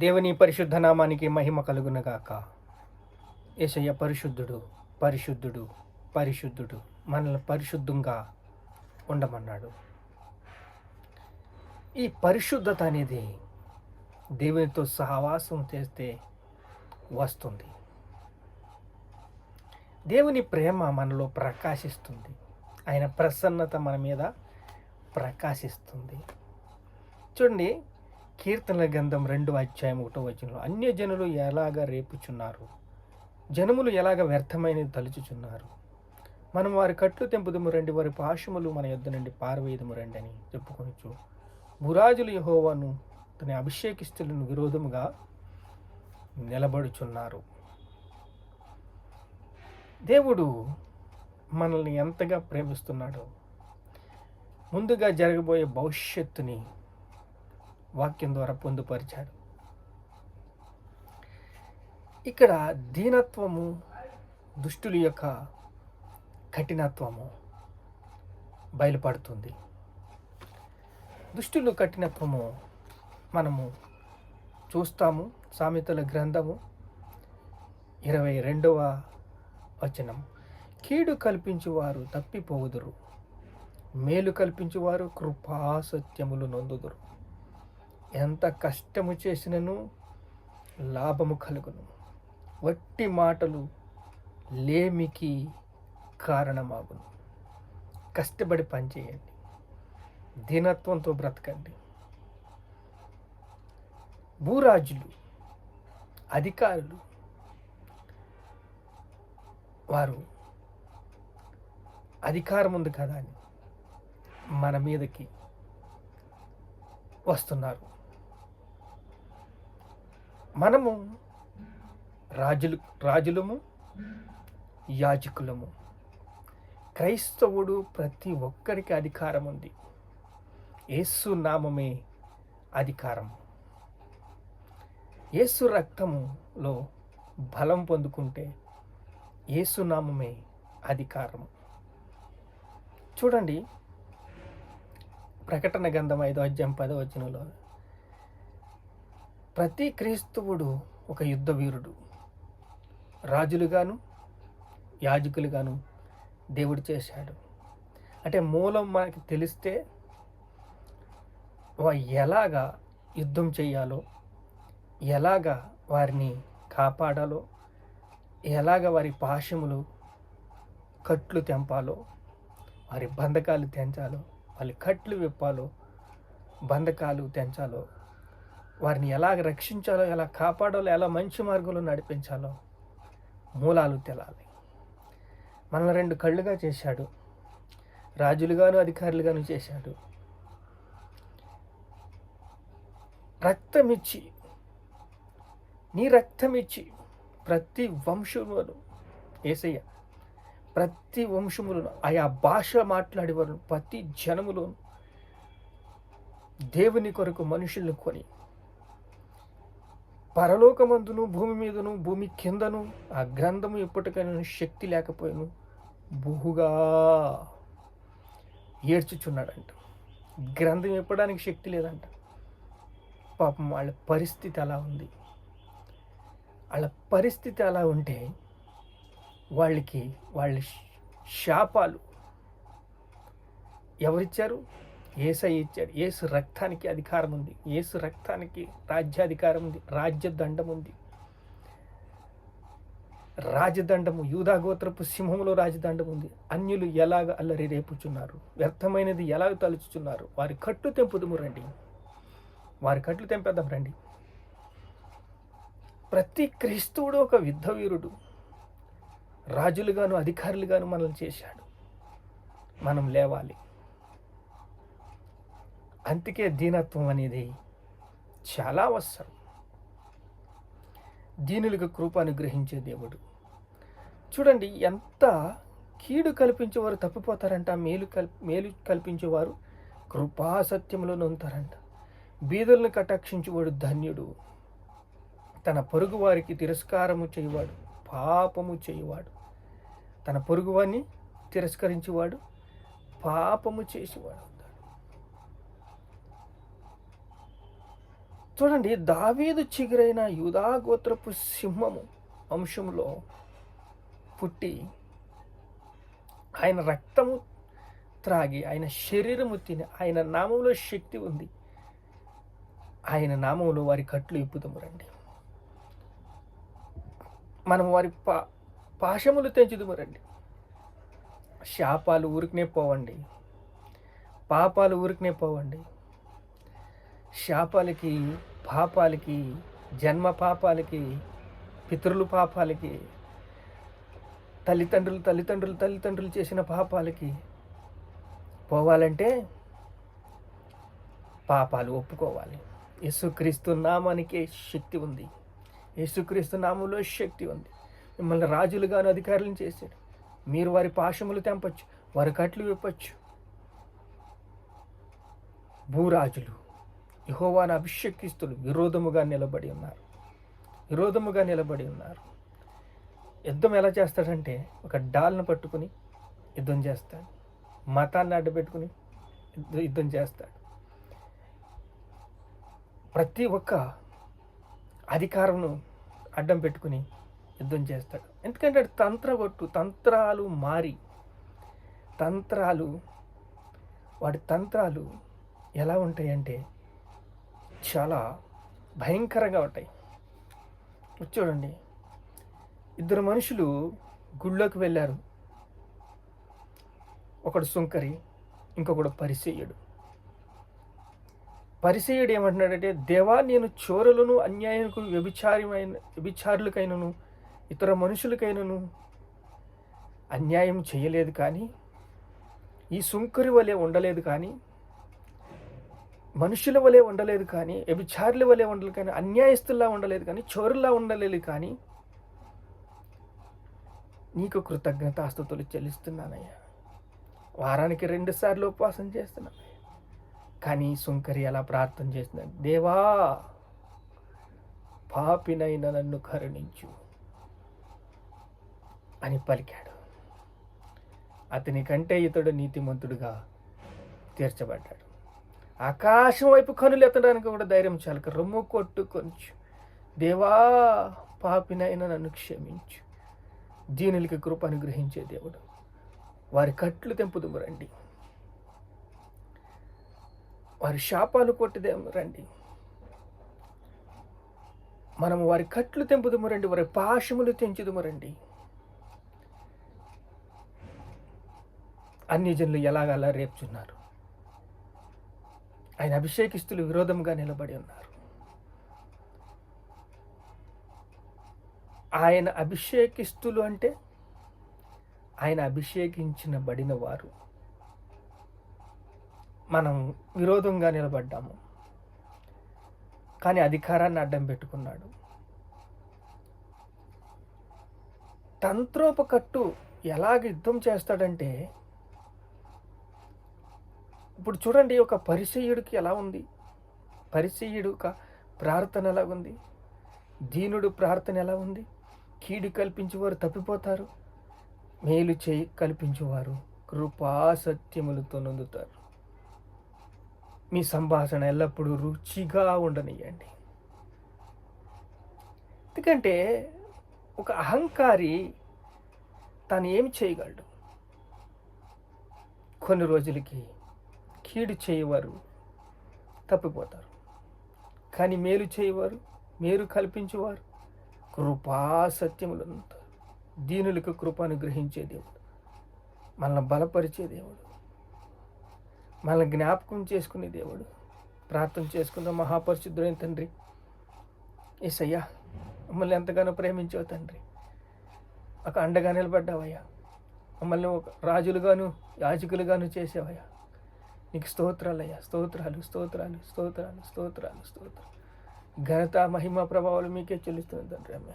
దేవుని పరిశుద్ధ నామానికి మహిమ కలుగునగాక. ఏసయ్య పరిశుద్ధుడు పరిశుద్ధుడు పరిశుద్ధుడు మనల్ని పరిశుద్ధంగా ఉండమన్నాడు. ఈ పరిశుద్ధత అనేది దేవునితో సహవాసం చేస్తే వస్తుంది. దేవుని ప్రేమ మనలో ప్రకాశిస్తుంది. ఆయన ప్రసన్నత మన మీద ప్రకాశిస్తుంది. చూడండి కీర్తనల గ్రంథం రెండు అధ్యాయం ఒకటో వచనంలో అన్య జనులు ఎలాగ రేపుచున్నారు? జనములు ఎలాగ వ్యర్థమైనది తలుచుచున్నారు? మనం వారి కట్లు తెంపుదము రండి వారి పాశములు మన యొద్ద నుండి పారవేయదము రండి అని చెప్పుకొనొచ్చు బురాజులు యహోవాను తన అభిషేకిస్తులను విరోధముగా నిలబడుచున్నారు. దేవుడు మనల్ని ఎంతగా ప్రేమిస్తున్నాడో ముందుగా జరగబోయే భవిష్యత్తుని వాక్యం ద్వారా పొందుపరిచాడు. ఇక్కడ దీనత్వము దుష్టుల యొక్క కఠినత్వము బయలుపడుతుంది. దుష్టులు కఠినత్వము మనము చూస్తాము సామెతల గ్రంథము ఇరవై రెండవ వచనం. కీడు కల్పించువారు తప్పిపోవుదురు మేలు కల్పించువారు కృపాసత్యములు నొందుదురు. ఎంత కష్టము చేసినను లాభము కలుగును. వట్టి మాటలు లేమికి కారణమాగును. కష్టపడి పనిచేయండి దీనత్వంతో బ్రతకండి. భూరాజులు అధికారులు వారు అధికారం ఉంది కదా అని మన మీదకి వస్తున్నారు. మనము రాజులు రాజులము యాజకులము. క్రైస్తవుడు ప్రతి ఒక్కరికి అధికారం ఉంది. యేసు నామమే అధికారం. యేసు రక్తములో బలం పొందుకుంటే యేసు నామమే అధికారం. చూడండి ప్రకటన గంధం ఐదో అధ్యాయం పదో వచనంలో ప్రతి క్రీస్తువుడు ఒక యుద్ధ వీరుడు రాజులుగాను యాజకులుగాను దేవుడు చేశాడు. అంటే మూలం మనకి తెలిస్తే వా- ఎలాగా యుద్ధం చేయాలో ఎలాగా వారిని కాపాడాలో ఎలాగ వారి పాశములు కట్లు తెంపాలో వారి బంధకాలు తెంచాలో వాళ్ళ కట్లు విప్పాలో బంధకాలు తెంచాలో వారిని ఎలా రక్షించాలో ఎలా కాపాడాలో ఎలా మంచి మార్గంలో నడిపించాలో మూలాలు తెలాలి. మనల్ని రెండు కళ్ళుగా చేశాడు. రాజులుగాను అధికారులుగాను చేశాడు. రక్తమిచ్చి నీ రక్తమిచ్చి ప్రతి వంశములను ఏసయ్య ప్రతి వంశములను ఆయా భాష మాట్లాడేవారు ప్రతి జనములోను దేవుని కొరకు మనుషులను కొని పరలోకమందును భూమి మీదను భూమి కిందను ఆ గ్రంథము ఎప్పటికైనా శక్తి లేకపోయాను బహుగా ఏడ్చుచున్నాడంట. గ్రంథం ఇప్పడానికి శక్తి లేదంట. పాపం వాళ్ళ పరిస్థితి అలా ఉంది. వాళ్ళ పరిస్థితి అలా ఉంటే వాళ్ళకి వాళ్ళ శాపాలు ఎవరిచ్చారు? ఏసై ఇచ్చాడు. ఏసు రక్తానికి అధికారం ఉంది. ఏసు రక్తానికి రాజ్యాధికారం ఉంది. రాజ్యదండం ఉంది. రాజదండము యూధాగోత్రపు సింహములో రాజదండం ఉంది. అన్యులు ఎలాగ అల్లరి రేపుచున్నారు? వ్యర్థమైనది ఎలాగ తలుచుచున్నారు? వారి కట్టు తెంపుదుము రండి. వారి కట్లు తెంపేద్దాం రండి. ప్రతి క్రీస్తువుడు ఒక యుద్ధ వీరుడు. రాజులుగాను అధికారులుగాను మనల్ని చేశాడు. మనం లేవాలి. అందుకే దీనత్వం అనేది చాలా అవసరం. దీనులకు కృప అనుగ్రహించే దేవుడు. చూడండి ఎంత కీడు కల్పించేవారు తప్పిపోతారంట మేలు కల్ మేలు కల్పించేవారు కృపాసత్యంలో నొంతారంట. బీదలను కటాక్షించేవాడు ధన్యుడు. తన పొరుగు వారికి తిరస్కారము చేయవాడు పాపము చేయవాడు. తన పొరుగువాన్ని తిరస్కరించేవాడు పాపము చేసేవాడు. చూడండి దావీదు చిగురైన యూదా గోత్రపు సింహము వంశంలో పుట్టి ఆయన రక్తము త్రాగి ఆయన శరీరము తిని ఆయన నామంలో శక్తి ఉంది. ఆయన నామంలో వారి కట్లు ఇప్పుదము రండి. మనం వారి పా పాశములు తెంచుదము రండి. శాపాలు ఊరికనే పోవండి. పాపాలు ఊరికనే పోవండి. శాపాలకి పాపాలకి జన్మ పాపాలకి పితరుల పాపాలకి తల్లిదండ్రులు తల్లిదండ్రులు తల్లిదండ్రులు చేసిన పాపాలకి పోవాలంటే పాపాలు ఒప్పుకోవాలి. యేసుక్రీస్తు నామానికే శక్తి ఉంది. యేసుక్రీస్తు నామంలో శక్తి ఉంది. మిమ్మల్ని రాజులుగాను అధికారులను చేశాడు. మీరు వారి పాశములు తెంపచ్చు వారి కట్లు విప్పచ్చు. భూరాజులు యహోవాను అభిషేకిస్తులు విరోధముగా నిలబడి ఉన్నారు. విరోధముగా నిలబడి ఉన్నారు. యుద్ధం ఎలా చేస్తాడంటే ఒక డాల్ను పట్టుకుని యుద్ధం చేస్తాడు. మతాన్ని అడ్డుపెట్టుకుని యుద్ధం చేస్తాడు. ప్రతి ఒక్క అధికారంను అడ్డం పెట్టుకుని యుద్ధం చేస్తాడు. ఎందుకంటే తంత్రగొట్టు తంత్రాలు మారి తంత్రాలు వాడి తంత్రాలు ఎలా ఉంటాయంటే చాలా భయంకరంగా ఉంటాయి. చూడండి. ఇద్దరు మనుషులు గుళ్ళోకి వెళ్ళారు. ఒకడు సుంకరి ఇంకొకడు పరిసేయుడు పరిసేయుడు ఏమంటున్నాడంటే దేవా నేను చోరులను అన్యాయకు వ్యభిచారమైన వ్యభిచారులకైనను ఇతర మనుషులకైనను అన్యాయం చేయలేదు కానీ ఈ సుంకరి వలె ఉండలేదు కానీ మనుషుల వలె ఉండలేదు కానీ వ్యభిచారుల వలె ఉండలేదు కానీ అన్యాయస్తుల్లా ఉండలేదు కానీ చోరులా ఉండలేదు కానీ నీకు కృతజ్ఞతాస్తుతులు చెల్లిస్తున్నానయ్యా. వారానికి రెండు సార్లు ఉపవాసం చేస్తున్నాను కానీ సుంకరి అలా ప్రార్థన చేస్తున్నాను దేవా పాపినైన నన్ను కరుణించు అని పలికాడు. అతని కంటే ఇతడు నీతిమంతుడుగా తీర్చబడ్డాడు. ఆకాశం వైపు కనులు ఎత్తడానికి కూడా ధైర్యం చాలక రొమ్ము కొట్టు కొంచెం దేవా పాపినైనా నన్ను క్షమించు. దీనులకి కృప అనుగ్రహించే దేవుడు. వారి కట్లు తెంపుదుము రండి. వారి శాపాలు కొట్టుదేము రండి. మనము వారి కట్లు తెంపుదుము రండి. వారి పాశములు తెంచుదుము రండి. అన్ని జనులు ఎలాగలా రేపుచున్నారు? ఆయన అభిషేకిస్తులు విరోధంగా నిలబడి ఉన్నారు. ఆయన అభిషేకిస్తులు అంటే ఆయన అభిషేకించిన బడిన వారు. మనం విరోధంగా నిలబడ్డాము. కానీ అధికారాన్ని అడ్డం పెట్టుకున్నాడు. తంత్రోపకట్టు ఎలాగ యుద్ధం చేస్తాడంటే ఇప్పుడు చూడండి ఒక పరిచయుడికి ఎలా ఉంది? పరిచయుడు ఒక ప్రార్థన ఎలా ఉంది? దీనుడు ప్రార్థన ఎలా ఉంది? కీడు కల్పించేవారు తప్పిపోతారు. మేలు చేయి కల్పించేవారు కృపా సత్యములతో నొందుతారు. మీ సంభాషణ ఎల్లప్పుడూ రుచిగా ఉండనియండి ఎందుకంటే ఒక అహంకారి తాను ఏమి చేయగలడు? కొన్ని రోజులకి కీడు చేయవారు తప్పిపోతారు. కానీ మేలు చేయవారు మేలు కల్పించేవారు కృపా సత్యములు దీనులకు కృపను గ్రహించే దేవుడు. మనల్ని బలపరిచే దేవుడు. మనల్ని జ్ఞాపకం చేసుకునే దేవుడు. ప్రార్థన చేసుకున్న మహాపరిశుద్ధుడైన తండ్రి. ఏసయ్యా మమ్మల్ని ఎంతగానో ప్రేమించావు తండ్రి. ఒక అండగా నిలబడ్డావయ్యా. మమ్మల్ని ఒక రాజులుగాను యాజకులుగాను చేసేవయ్యా. నీకు స్తోత్రాలయ్యా స్తోత్రాలు స్తోత్రాలు స్తోత్రాలు స్తోత్రాలు స్తోత్రాలు. ఘనత మహిమ ప్రభావాలు మీకే చెల్లిస్తుంది తండ్రి అమ్మ.